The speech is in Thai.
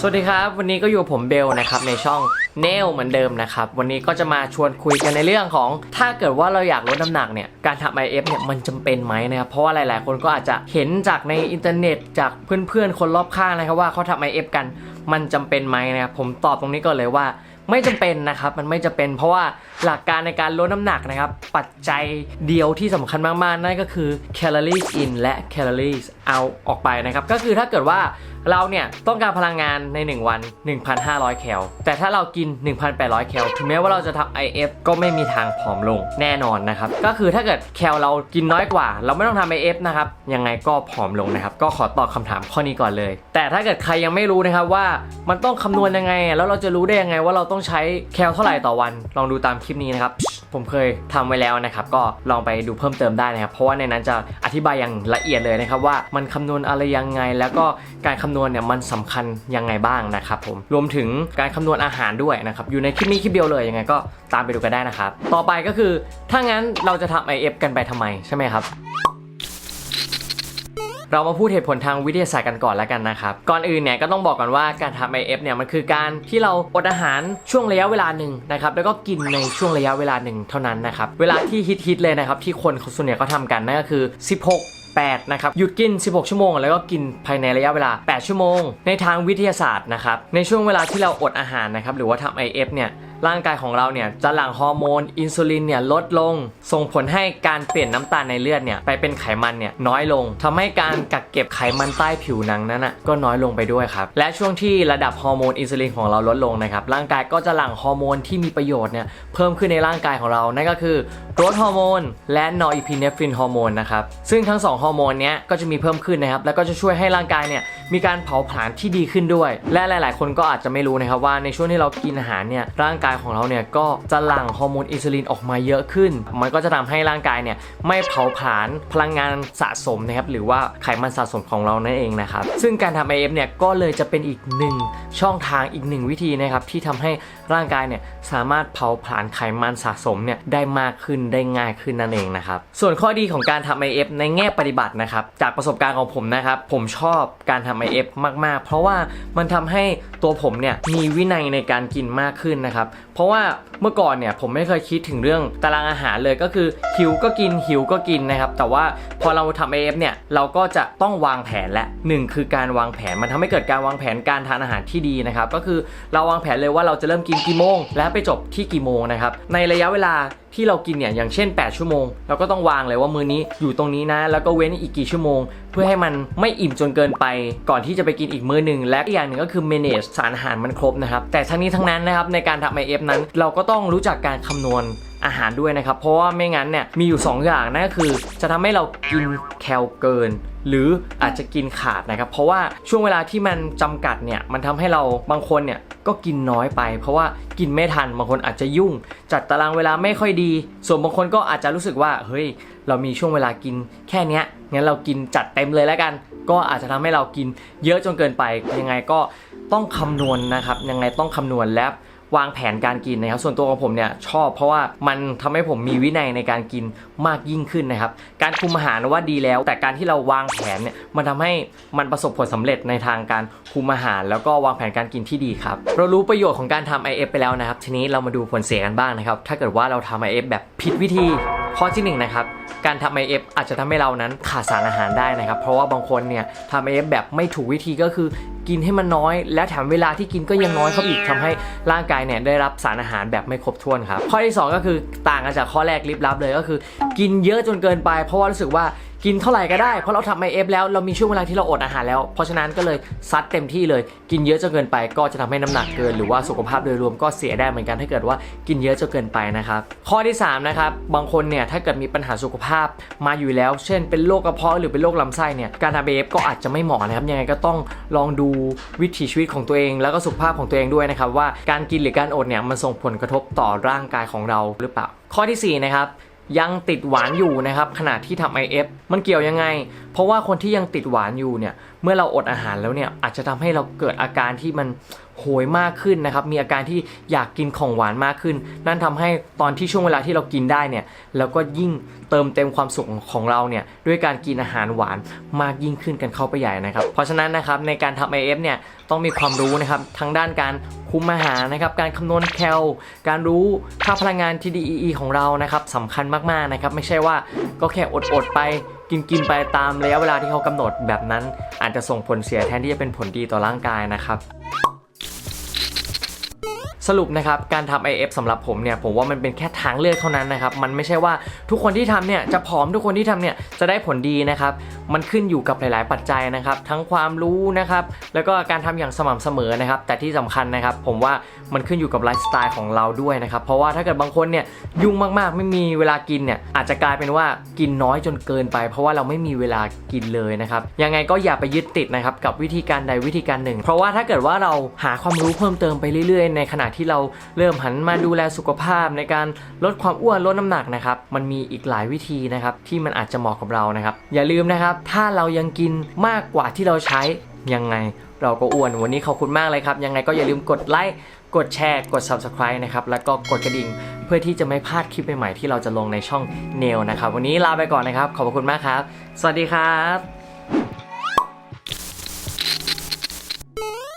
สวัสดีครับ วันนี้ก็อยู่กับผมเบลนะครับในช่องเนลเหมือนเดิมนะครับ วันนี้ก็จะมาชวนคุยกันในเรื่องของถ้าเกิดว่าเราอยากลดน้ำหนักเนี่ยการทำ IF เนี่ยมันจำเป็นไหมนะครับเพราะว่าหลาย ๆ คนก็อาจจะเห็นจากในอินเทอร์เน็ตจากเพื่อน ๆ คนรอบข้างนะครับว่าเขาทำ IF กันมันจำเป็นไหมนะครับผมตอบตรงนี้ก่อนเลยว่าไม่จำเป็นนะครับ มันไม่จำเป็น เพราะว่าหลักการในการลดน้ำหนักนะครับ ปัจจัยเดียวที่สำคัญมาก ๆ นั่นก็คือ calories in และ calories out ออกไปนะครับ ก็คือถ้าเกิดว่าเราเนี่ยต้องการพลังงานใน 1 วัน 1,500 แคล แต่ถ้าเรากิน 1,800 แคล ถึงแม้ว่าเราจะทำ IF ก็ไม่มีทางผอมลงแน่นอนนะครับ ก็คือถ้าเกิดแคลเรากินน้อยกว่า เราไม่ต้องทำ IF นะครับ ยังไงก็ผอมลงนะครับ ก็ขอตอบคำถามข้อนี้ก่อนเลย แต่ถ้าเกิดใครยังไม่รู้นะครับว่ามันต้องคำนวณยังไง แล้วเราจะรู้ได้ยังไงว่าเราต้องใช้แคลเท่าไหร่ต่อวัน ลองดูตามคลิปนี้นะครับ ผมเคยทำไว้แล้วนะครับ ก็ลองไปดูเพิ่มเติมได้นะครับ เพราะว่าในนั้นจะอธิบายอย่างละเอียดเลยนะครับ ว่ามันคำนวณอะไรยังไง แล้วก็การคำนวณเนี่ยมันสำคัญยังไงบ้างนะครับผมรวมถึงการคำนวณอาหารด้วยนะครับ อยู่ในคลิปนี้คลิปเดียวเลยยังไงก็ตามไปดูกันได้นะครับ ต่อไปก็คือถ้างั้นเราจะทำ IF กันไปทำไมใช่ไหมครับ เรามาพูดเหตุผลทางวิทยาศาสตร์กันก่อนแล้วกันนะครับ ก่อนอื่นเนี่ยก็ต้องบอกก่อนว่าการทำ IF เนี่ยมันคือการที่เราอดอาหารช่วงระยะเวลาหนึ่งนะครับแล้วก็กินในช่วงระยะเวลาหนึ่งเท่านั้นนะครับเวลาที่ฮิตๆเลยนะครับที่คนส่วนใหญ่เขาทำกันนั่นก็คือ 16 8นะครับหยุดกิน 16 ชั่วโมง แล้วก็กินภายในระยะเวลา 8 ชั่วโมง ในทางวิทยาศาสตร์นะครับในช่วงเวลาที่เราอดอาหารนะครับหรือว่าทำ IF เนี่ย ร่างกายของเราเนี่ยจะหลั่งฮอร์โมนอินซูลินเนี่ยลดลง ส่งผลให้การเปลี่ยนน้ำตาลในเลือดเนี่ยไปเป็นไขมันเนี่ยน้อยลงทำให้การกักเก็บไขมันใต้ผิวหนังนั้นอะก็น้อยลงไปด้วยครับ และช่วงที่ระดับฮอร์โมนอินซูลินของเราลดลงนะครับร่างกายก็จะหลั่งฮอร์โมนที่มีประโยชน์เนี่ยเพิ่มขึ้นในร่างกายของเรา นั่นก็คือโกรทฮอร์โมนและนอร์อิพิเนฟรินฮอร์โมนนะครับ ซึ่งทั้งสองฮอร์โมนเนี้ยก็จะมีเพิ่มขึ้นนะครับ แล้วก็จะช่วยให้ร่างกายเนี่ย มีการเผาผลาญที่ดีขึ้นด้วย และหลาย ๆ คนก็อาจจะไม่รู้นะครับว่าในช่วงที่เรากินอาหารเนี่ยร่างกายของเราเนี่ยก็จะหลั่งฮอร์โมนอินซูลินออกมาเยอะขึ้น มันก็จะทำให้ร่างกายเนี่ยไม่เผาผลาญพลังงานสะสมนะครับหรือว่าไขมันสะสมของเรานั่นเองนะครับซึ่งการทำ IF เนี่ยก็เลยจะเป็นอีกหนึ่งช่องทางอีกหนึ่งวิธีนะครับที่ทำให้ร่างกายเนี่ยสามารถเผาผลาญไขมันสะสมเนี่ยได้มากขึ้นได้ง่ายขึ้นนั่นเองนะครับส่วนข้อดีของการทำ IF ในแง่ปฏิบัตินะครับจากประสบการณ์ของผมนะครับผมชอบการทำ IF มากๆ เพราะว่ามันทำให้ตัวผมเนี่ยมีวินัยในการกินมากขึ้นนะครับ เพราะว่าเมื่อก่อนเนี่ยผมไม่เคยคิดถึงเรื่องตารางอาหารเลยก็คือหิวก็กินหิวก็กินนะครับ แต่ว่าพอเราทำ AF เนี่ยเราก็จะต้องวางแผนและหนึ่งคือการวางแผนมันทำให้เกิดการวางแผนการทานอาหารที่ดีนะครับก็คือเราวางแผนเลยว่าเราจะเริ่มกินกี่โมง และไปจบที่กี่โมงนะครับในระยะเวลาที่เรากินเนี่ยอย่างเช่น 8 ชั่วโมง เราก็ต้องวางเลยว่ามื้อนี้อยู่ตรงนี้นะ แล้วก็เว้นอีกกี่ชั่วโมง เพื่อให้มันไม่อิ่มจนเกินไป ก่อนที่จะไปกินอีกมื้อหนึ่งและอีกอย่างหนึ่งก็คือ manage สารอาหารมันครบนะครับแต่ทั้งนี้ทั้งนั้นนะครับในการทำ IF นั้นเราก็ต้องรู้จักการคำนวณอาหารด้วยนะครับ เพราะว่าไม่งั้นเนี่ยมีอยู่ 2 อย่างนั่นก็คือ จะทำให้เรากินแคลเกิน หรืออาจจะกินขาดนะครับ เพราะว่าช่วงเวลาที่มันจำกัดเนี่ยมันทำให้เราบางคนเนี่ยก็กินน้อยไป เพราะว่ากินไม่ทันบางคนอาจจะยุ่ง จัดตารางเวลาไม่ค่อยดี ส่วนบางคนก็อาจจะรู้สึกว่าเฮ้ยเรามีช่วงเวลากินแค่นี้งั้นเรากินจัดเต็มเลยแล้วกัน ก็อาจจะทำให้เรากินเยอะจนเกินไปยังไงก็ต้องคำนวณนะครับยังไงต้องคำนวณและ วางแผนการกินนะครับ ส่วนตัวของผมเนี่ยชอบเพราะว่ามันทำให้ผมมีวินัยในการกินมากยิ่งขึ้นนะครับ การคุมอาหารว่าดีแล้ว แต่การที่เราวางแผนเนี่ยมันทำให้มันประสบผลสำเร็จในทางการคุมอาหาร แล้วก็วางแผนการกินที่ดีครับ เรารู้ประโยชน์ของการทำ IF ไปแล้วนะครับ ทีนี้เรามาดูผลเสียกันบ้างนะครับ ถ้าเกิดว่าเราทำ IF แบบผิดวิธี ข้อที่หนึ่งนะครับการทำ IF อาจจะทำให้เรานั้นขาดสารอาหารได้นะครับ เพราะว่าบางคนเนี่ยทำ IF แบบไม่ถูกวิธีก็คือกินให้มันน้อย และแถมเวลาที่กินก็ยังน้อยเข้าอีกทำให้ร่างกายเนี่ยได้รับสารอาหารแบบไม่ครบถ้วนครับข้อที่สองก็คือต่างกันจากข้อแรกลิบลับเลยก็คือ กินเยอะจนเกินไป เพราะว่ารู้สึกว่า กินเท่าไหร่ก็ได้เพราะเราทำ IF แล้วเรามีช่วงเวลาที่เราอดอาหารแล้ว เพราะฉะนั้นก็เลยซัดเต็มที่เลย กินเยอะจนเกินไปก็จะทำให้น้ำหนักเกิน หรือว่าสุขภาพโดยรวมก็เสียได้เหมือนกันถ้าเกิดว่ากินเยอะจนเกินไปนะครับข้อที่สามนะครับบางคนเนี่ยถ้าเกิดมีปัญหาสุขภาพมาอยู่แล้ว เช่น เป็นโรคกระเพาะหรือเป็นโรคลำไส้เนี่ยการทำ IF ก็อาจจะไม่เหมาะนะครับยังไงก็ต้องลองดูวิถีชีวิตของตัวเอง แล้วก็สุขภาพของตัวเองด้วยนะครับว่าการกินหรือการอดเนี่ยมันส่งผลกระทบต่อร่างกายของเราหรือเปล่า ข้อที่สี่นะครับ ยังติดหวานอยู่นะครับขณะที่ทำ IF มันเกี่ยวยังไง เพราะว่าคนที่ยังติดหวานอยู่เนี่ยเมื่อเราอดอาหารแล้วเนี่ยอาจจะทำให้เราเกิดอาการที่มัน โหยมากขึ้นนะครับ มีอาการที่อยากกินของหวานมากขึ้น นั่นทำให้ตอนที่ช่วงเวลาที่เรากินได้เนี่ยเราก็ยิ่งเติมเต็มความสุขของเราเนี่ยด้วยการกินอาหารหวานมากยิ่งขึ้นกันเข้าไปใหญ่นะครับ เพราะฉะนั้นนะครับในการทำ IF เนี่ยต้องมีความรู้นะครับทั้งด้านการคุมอาหารนะครับ การคำนวณแคล การรู้ค่าพลังงาน TDEE ของเรานะครับสำคัญมากๆนะครับ ไม่ใช่ว่าก็แค่อดๆไปกินกินไปตามระยะเวลาที่เขากำหนดแบบนั้น อาจจะส่งผลเสียแทนที่จะเป็นผลดีต่อร่างกายนะครับ สรุปนะครับการทำ IF สำหรับผมเนี่ยผมว่ามันเป็นแค่ทางเลือกเท่านั้นนะครับมันไม่ใช่ว่าทุกคนที่ทำเนี่ยจะผอมทุกคนที่ทำเนี่ยจะได้ผลดีนะครับ มันขึ้นอยู่กับหลาย ๆ ปัจจัยนะครับ ทั้งความรู้นะครับ แล้วก็การทำอย่างสม่ำเสมอนะครับ แต่ที่สำคัญนะครับ ผมว่ามันขึ้นอยู่กับไลฟ์สไตล์ของเราด้วยนะครับ เพราะว่าถ้าเกิดบางคนเนี่ยยุ่งมาก ๆ ไม่มีเวลากินเนี่ย อาจจะกลายเป็นว่ากินน้อยจนเกินไป เพราะว่าเราไม่มีเวลากินเลยนะครับ ยังไงก็อย่าไปยึดติดนะครับกับวิธีการใดวิธีการหนึ่ง เพราะว่าถ้าเกิดว่าเราหาความรู้เพิ่มเติมไปเรื่อย ๆ ในขณะที่เราเริ่มหันมาดูแลสุขภาพ ในการลดความอ้วนลดน้ำหนักนะครับ มันมีอีกหลายวิธีนะครับที่มันอาจจะเหมาะกับเรานะครับ อย่าลืมนะครับถ้าเรายังกินมากกว่าที่เราใช้ยังไง เราก็อ้วนวันนี้ขอบคุณมากเลยครับ ยังไงก็อย่าลืมกดไลค์กดแชร์ กด subscribe นะครับ แล้วก็กดกระดิ่งเพื่อที่จะไม่พลาดคลิปใหม่ๆที่เราจะลงในช่องเนลนะครับ วันนี้ลาไปก่อนนะครับ ขอบคุณมากครับ สวัสดีครับ